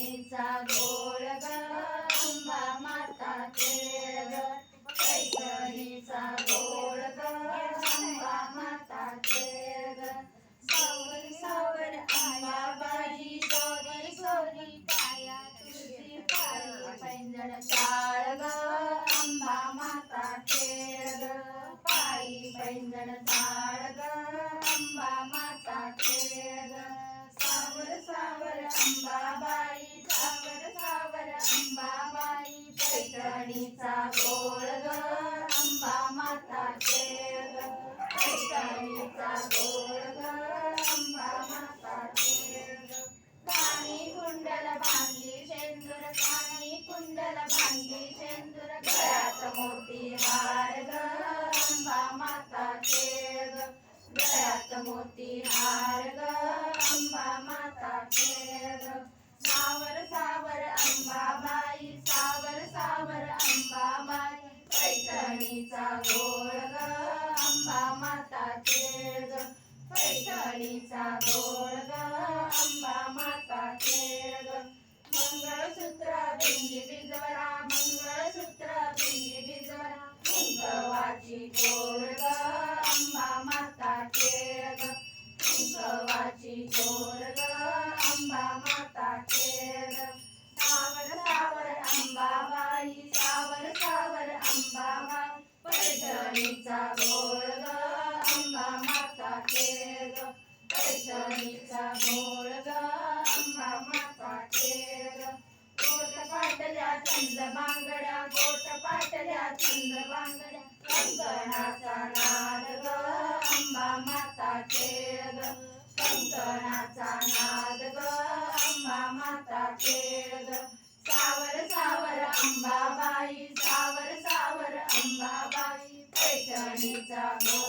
पैठणीचा गोळ ग अंबा माता खेळ ग पैठणीचा गोळ ग अंबा माता खेळ ग सावर सावर बाई सोरी सोरी पाया तुझी पायी पैंजण चाळ ग अंबा माता खेळ ग पायी पैंजण चाळ पैठणीचा गोळ ग अंबा माता खेळ ग पैठणीचा गोळ ग अंबा माता खेळ ग कानी कुंडल भांगी शेंदूर कानी कुंडल भांगी शेंदूर गळ्यात मोती हार ग अंबा माता खेळ ग गळ्यात मोती हार ग अंबा माता खेळ ग पैठणीचा गोळ ग अंबा माता खेळ ग पैठणीचा गोळ. पैठणीचा घोळ ग अंबा माता खेळ ग पैठणीचा गोट पाटल्या चंद बांगड्या गोट पाटल्या चंद बांगड्या कंकणाचा नाद ग अंबा माता नाद ग अंबा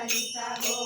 Margarita Rosa.